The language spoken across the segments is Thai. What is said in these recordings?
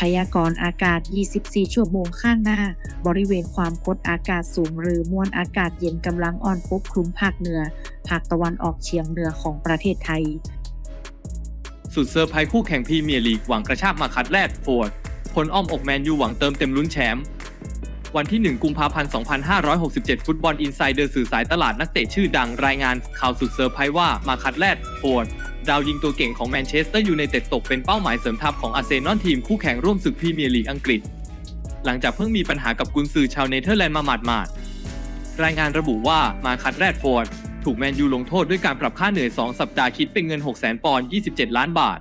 พยากรณ์อากาศ 24 ชั่วโมงข้างหน้า บริเวณความกดอากาศสูงหรือมวลอากาศเย็นกำลังอ่อนปกคลุมภาคเหนือ ภาคตะวันออกเฉียงเหนือของประเทศไทย สุดเซอร์ไพรส์คู่แข่งพรีเมียร์ลีกหวังกระชากมาคัดแรดโฟร์ดผลอ้อมอกแมนยูหวังเติมเต็มลุ้นแชมป์วันที่ 1 กุมภาพันธ์ 2567 ฟุตบอลอินไซเดอร์สื่อสายตลาดนักเตะชื่อดังรายงานข่าวสุดเซอร์ไพรส์ว่ามาคัดแรดโฟร์ด ดาวยิงตัวเก่งของแมนเชสเตอร์ยูไนเต็ดตกเป็นเป้าหมายเสริมทัพของอาร์เซนอลทีมคู่แข่งร่วมศึกพรีเมียร์ลีกอังกฤษ หลังจากเพิ่งมีปัญหากับกุนซือชาวเนเธอร์แลนด์มาหมาดๆรายงานระบุว่ามาคัดแรดฟอร์ดถูกแมนยูลงโทษด้วยการปรับค่าเหนื่อย 2 สัปดาห์คิดเป็นเงิน 600,000ปอนด์ 27 ล้านบาท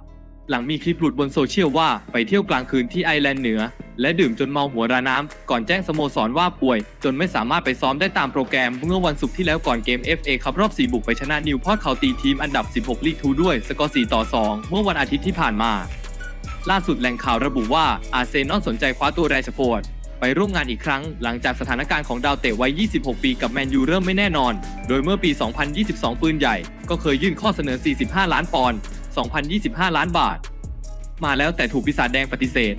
หลังมีคลิปหลุดบนโซเชียลว่าไปเที่ยวกลางคืนที่ไอร์แลนด์เหนือ และดื่มจนเมาหัวราน้ำก่อนแจ้งสโมสรว่าป่วย จนไม่สามารถไปซ้อมได้ตามโปรแกรม เมื่อวันศุกร์ที่แล้วก่อนเกม FA คัพรอบ 4 บุกไปชนะนิวพอร์ตเคาตีทีมอันดับ 16 ลีกทูด้วย สกอร์ 4 ต่อ 2 เมื่อวันอาทิตย์ที่ผ่านมา ล่าสุดแหล่งข่าวระบุว่าอาร์เซนอลสนใจคว้าตัวแรชฟอร์ดไปร่วมงานอีกครั้งหลังจากสถานการณ์ของดาวเตะวัย 26 ปีกับแมนยูเริ่มไม่แน่นอน โดยเมื่อปี 2022 ปืนใหญ่ ก็เคยยื่นข้อเสนอ 45 ล้านปอนด์ 2,025 ล้านบาท มาแล้วแต่ถูกปีศาจแดงปฏิเสธ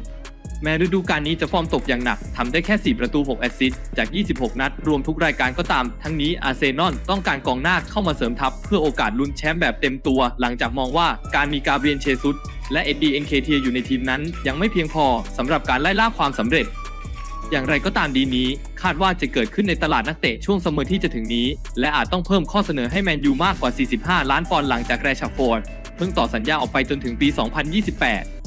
แม้ฤดูกาลนี้จะฟอร์มตกอย่างหนักทำได้แค่ 4 ประตู 6 แอสซิสต์จาก 26 นัด รวมทุกรายการก็ตาม ทั้งนี้อาร์เซนอลต้องการกองหน้าเข้ามาเสริมทัพ เพื่อโอกาสลุ้นแชมป์แบบเต็มตัว หลังจากมองว่าการมีกาเบรียนเชซุสและเอ็ดดี้เอ็นเคเทียอยู่ในทีมนั้น ยังไม่เพียงพอสำหรับการไล่ล่าความสำเร็จอย่างไรก็ตามดีนี้ คาดว่าจะเกิดขึ้นในตลาดนักเตะช่วงซัมเมอร์ที่จะถึงนี้ และอาจต้องเพิ่มข้อเสนอให้แมนยูมากกว่า 45 ล้านปอนด์หลังจากแรชฟอร์ด เพิ่งต่อสัญญาออกไปจนถึงปี 2028